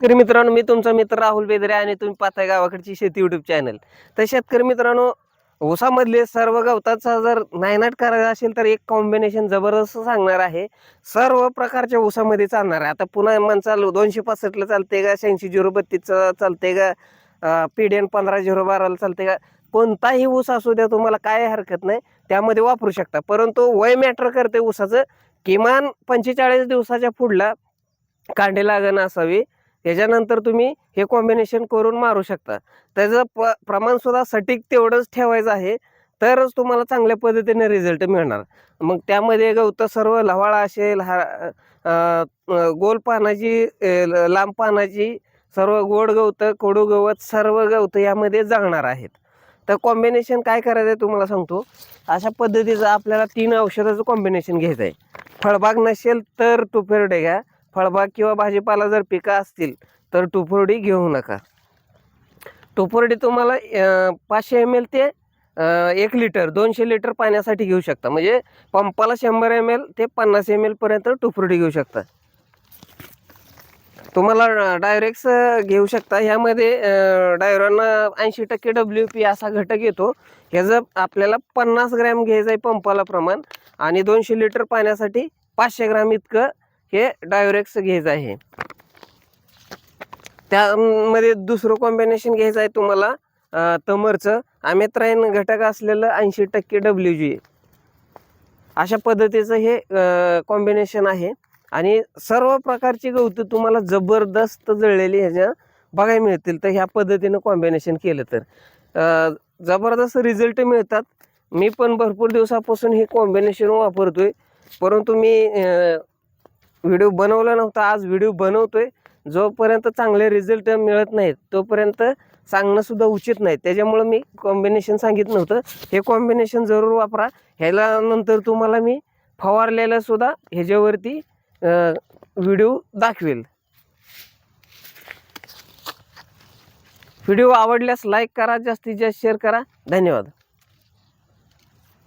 शेतकरी मित्रांनो मी तुमचा मित्र राहुल बेदरे आणि तुम्ही पाहताय गावाकडची शेती युट्यूब चॅनल तर शेतकरी मित्रांनो ऊसामधले सर्व गवताचा जर नायनाट करायचा असेल तर एक कॉम्बिनेशन जबरदस्त सांगणार आहे. सर्व प्रकारच्या ऊसामध्ये चालणार आहे. आता पुन्हा मन चालू दोनशे पासष्टला चालते का शहाऐंशी झिरो बत्तीसचं चालते का पी डी एन पंधरा झिरो बाराला चालते का कोणताही ऊस असू द्या तुम्हाला काय हरकत नाही त्यामध्ये वापरू शकता. परंतु वय मॅटर करते ऊसाचं किमान पंचेचाळीस दिवसाच्या पुढला कांडे लागण असावी. त्याच्यानंतर तुम्ही हे कॉम्बिनेशन करून मारू शकता. त्याचं प प्रमाणसुद्धा सटीक तेवढंच ठेवायचं आहे तरच तुम्हाला चांगल्या पद्धतीने रिझल्ट मिळणार. मग त्यामध्ये गवतं सर्व लवाळा असेल हा गोल पानाची ल- लांब पानाची सर्व गोड गवतं कोडू गवत सर्व गवतं यामध्ये जाणार आहेत. तर कॉम्बिनेशन काय करायचं आहे तुम्हाला सांगतो. अशा पद्धतीचं आपल्याला तीन औषधाचं कॉम्बिनेशन घ्यायचं आहे फळबाग नसेल तर तुपेरडे घ्या. फळबाग किंवा भाजीपाला जर पिकं असतील तर टुफुर्डी घेऊ नका. टुफुर्डी तुम्हाला पाचशे एम एल ते एक लिटर दोनशे लिटर पाण्यासाठी घेऊ शकता. म्हणजे पंपाला शंभर एम एल ते पन्नास एम एलपर्यंत टुफुर्डी घेऊ शकता. तुम्हाला डायरेक्स घेऊ शकता. ह्यामध्ये डायरांना ऐंशी टक्के डब्ल्यू पी असा घटक येतो. ह्याचं आपल्याला पन्नास ग्रॅम घ्यायचं आहे पंपाला प्रमाण. आणि दोनशे लिटर पाण्यासाठी पाचशे ग्राम इतकं हे डायोरेक्स घ्यायचं आहे. त्यामध्ये दुसरं कॉम्बिनेशन घ्यायचं आहे तुम्हाला तमरचं. अमेत्रायन घटक असलेलं ऐंशी टक्के डब्ल्यू जी अशा पद्धतीचं हे कॉम्बिनेशन आहे. आणि सर्व प्रकारची गवतं तुम्हाला जबरदस्त जळलेली ह्याच्या बघायला मिळतील. तर ह्या पद्धतीनं कॉम्बिनेशन केलं तर. जबरदस्त रिझल्ट मिळतात. मी पण भरपूर दिवसापासून हे कॉम्बिनेशन वापरतो आहे परंतु मी व्हिडिओ बनवला नव्हता आज व्हिडिओ बनवतोय. जोपर्यंत चांगले रिझल्ट मिळत नाहीत तोपर्यंत सांगणंसुद्धा उचित नाही. त्याच्यामुळं मी कॉम्बिनेशन सांगितलं नव्हतं. हे कॉम्बिनेशन जरूर वापरा. ह्याला नंतर तुम्हाला मी फवारलेलंसुद्धा ह्याच्यावरती व्हिडिओ दाखवेल. व्हिडिओ आवडल्यास लाईक करा जास्तीत जास्त शेअर करा. धन्यवाद.